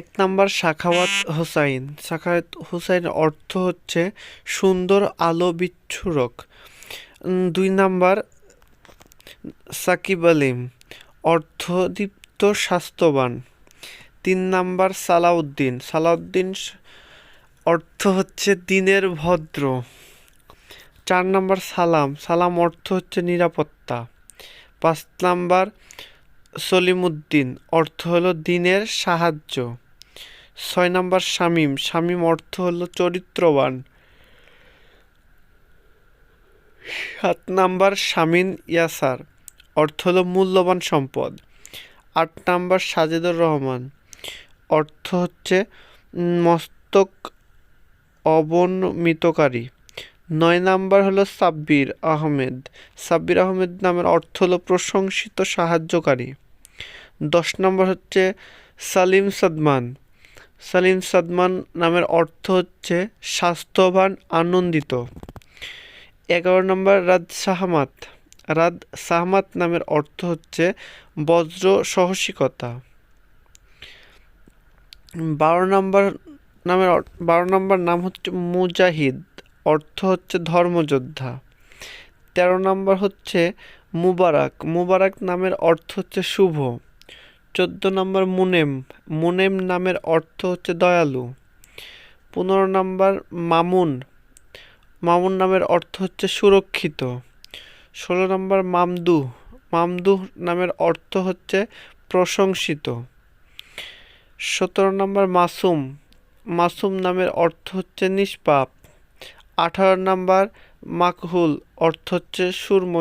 এক নাম্বার সাখাওয়াত হোসাইন। সাখাওয়াত হোসাইন অর্থ হচ্ছে সুন্দর আলো বিচ্ছুরক। দুই নাম্বার সাকিব আলিম অর্থ দীপ্ত স্বাস্থ্যবান। তিন নাম্বার সালাউদ্দিন। সালাউদ্দিন অর্থ হচ্ছে দিনের ভদ্র। চার নাম্বার সালাম। সালাম অর্থ হচ্ছে নিরাপত্তা। পাঁচ নাম্বার সলিমুদ্দিন। অর্থ হলো দিনের সাহায্য। ছয় নাম্বার শামীম। শামীম অর্থ হলো চরিত্রবান। সাত নাম্বার শামিন ইয়াসার। অর্থ হলো মূল্যবান সম্পদ। আট নাম্বার সাজেদুর রহমান। অর্থ হচ্ছে মস্তক অবনমিতকারী। নয় নাম্বার হলো সাব্বির আহমেদ। সাব্বির আহমেদ নামের অর্থ হলো প্রশংসিত সাহায্যকারী। দশ নম্বর হচ্ছে সালিম সাদমান। সালিম সাদমান নামের অর্থ হচ্ছে স্বাস্থ্যবান, আনন্দিত। এগারো নম্বর, রাদ সাহমাত। রাদ সাহমাত নামের অর্থ হচ্ছে বজ্র সাহসিকতা। বারো নম্বর নামের বারো নম্বর নাম হচ্ছে মুজাহিদ, অর্থ হচ্ছে ধর্মযোদ্ধা। তেরো নম্বর হচ্ছে মুবারাক। মুবারাক নামের অর্থ হচ্ছে শুভ। চোদ্দ নম্বর মুনেম। মুনেম নামের অর্থ হচ্ছে দয়ালু। পনেরো নম্বর মামুন। মামুন নামের অর্থ হচ্ছে সুরক্ষিত। ষোলো নম্বর মামদু মামদু নামের অর্থ হচ্ছে প্রশংসিত। সতেরো নম্বর মাসুম। মাসুম নামের অর্থ হচ্ছে নিষ্পাপ। আঠারো নম্বর মাকহুল। অর্থ হচ্ছে সুরম